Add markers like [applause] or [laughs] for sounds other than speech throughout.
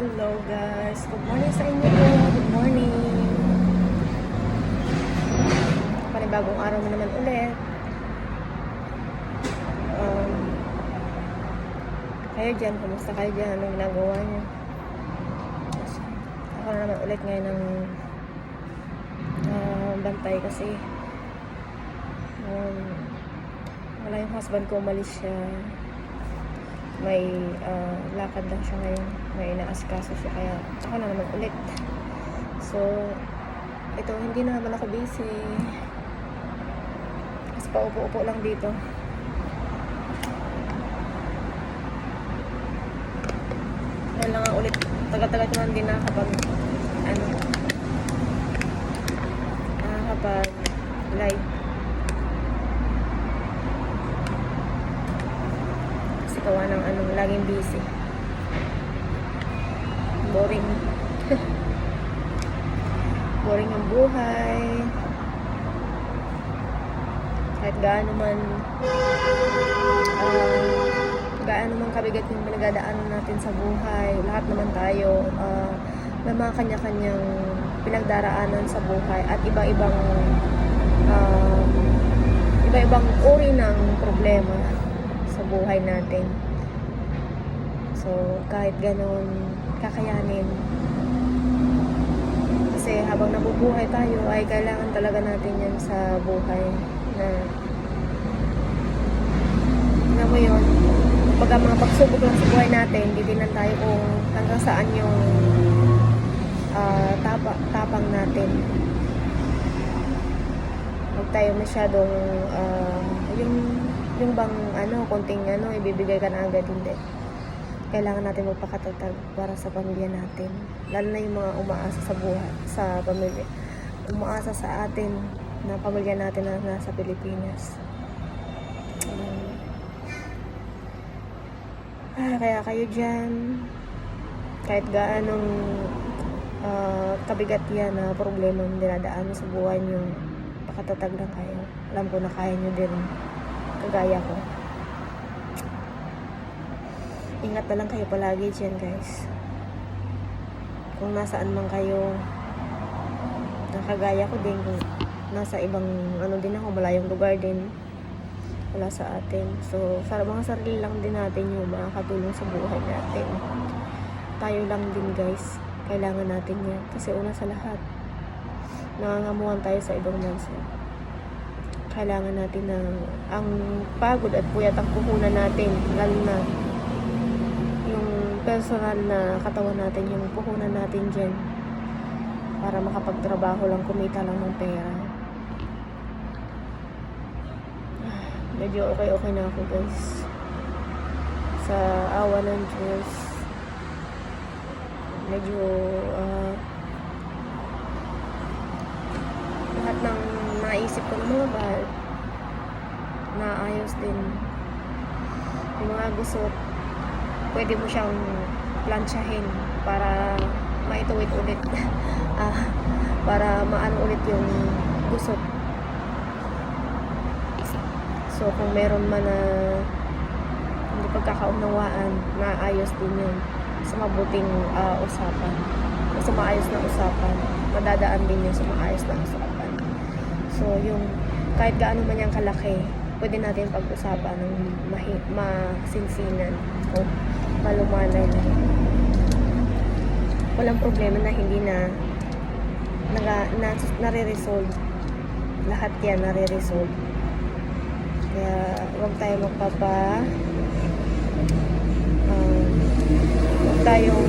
Hello guys, good morning sa inyo. Good morning. Panibagong araw na naman ulit. Um, kayo dyan, kumusta kayo dyan? Anong ginagawa niyo? Ako na naman ulit ngayon ng ah, bantay kasi um, wala yung husband ko, umalis siya may ah, lakad lang siya ngayon. May inaasikaso siya kaya ako na naman ulit. So, ito, hindi na naman ako busy. Kasi paupo-upo lang dito. Ngayon lang ulit. Tagal-tagal ko na hindi nakakapag ano nakakapag live. Kasi gawa ng ano, laging busy. Boring. [laughs] Boring ang buhay. Kahit gaano man ah, gaano man kabigat yung pinagdadaanan natin sa buhay. Lahat naman tayo ah, may mga kanya-kanyang pinagdaraanan sa buhay at iba-ibang um, iba-ibang uri ng problema sa buhay natin. So, kahit ganun, kakayanin. Kasi habang nabubuhay tayo, ay kailangan talaga natin yan sa buhay na nga mo yun, pag mga pagsubok lang sa buhay natin, titignan tayo kung hanggang saan yung ah, tapa, tapang natin. Huwag tayo masyadong yung yung bang ano, konting ano, ibibigay ka na agad, hindi. Kailangan natin magpakatatag para sa pamilya natin. Lalo na yung mga umaasa sa buhay, sa pamilya. Umaasa sa atin na pamilya natin na nasa Pilipinas. Um, ah, kaya kayo dyan, kahit gaanong ah, kabigat yan na problema yung dinadaan sa buhay nyo, pakatatag lang kayo. Alam ko na kaya nyo din kagaya ko. Ingat na lang kayo palagi dyan guys. Kung nasaan man kayo, nakagaya ko din kung nasa ibang ano din ako, malayong lugar din wala sa atin. So, sa mga sarili lang din natin yung makakatulong sa buhay natin. Tayo lang din guys, kailangan natin yan. Kasi una sa lahat, nangangamuhan tayo sa ibang bansa. Kailangan natin na ang pagod at puyat ang puhunan natin, lalo na yung personal na katawan natin, yung puhunan natin dyan para makapagtrabaho lang, kumita lang ng pera. [sighs] medyo okay-okay na ako guys sa awa ng Diyos medyo ah, lahat ng naisip ko ng mga bal naayos din yung mga gusot pwede mo siyang plansyahin para maituwid ulit [laughs] ah, para maano ulit yung gusot So, kung meron man na hindi pagkakaunawaan, maayos din yun sa mabuting ah, usapan. Sa maayos na usapan, madadaan din yun sa maayos na usapan. So, yung kahit gaano man yung kalaki, pwede natin pag-usapan ng mahi- masinsinan o malumanay na. Walang problema na hindi na naga, na, nare-resolve. Lahat yan nare-resolve. Kaya huwag tayo magpapa um, huwag tayong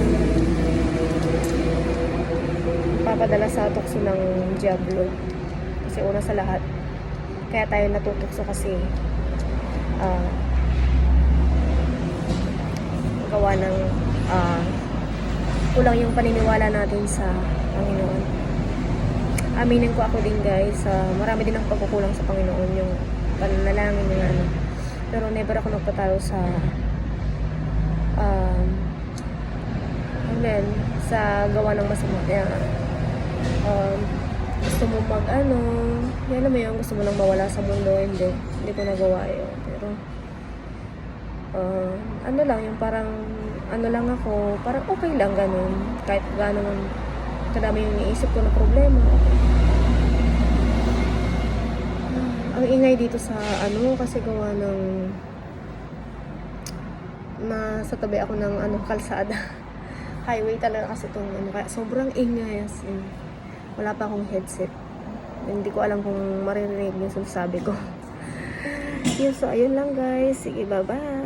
papadala sa tukso ng Diablo. Kasi una sa lahat, kaya tayo natutukso kasi ah gawa ng ah, kulang yung paniniwala natin sa Panginoon. Aminin ko ako din guys, ah, marami din ang pagkukulang sa Panginoon yung pananalangin yung ano. Pero never ako nagpatalo sa um, ano yan, sa gawa ng masama. Kaya, um, gusto mo mag ano, yan naman yun, gusto mo lang mawala sa mundo, hindi. Hindi ko nagawa yun. Pero, uh, ano lang, yung parang, ano lang ako, parang okay lang ganun. Kahit gano'n man kadami yung iniisip ko na problema. Ang ingay dito sa ano kasi gawa ng nasa tabi ako ng ano kalsada. [laughs] Highway talaga kasi itong ano kaya sobrang ingay as in. Wala pa akong headset. Hindi ko alam kung maririnig yung sinasabi ko. [laughs] Yun, so ayun lang guys. Sige, bye-bye.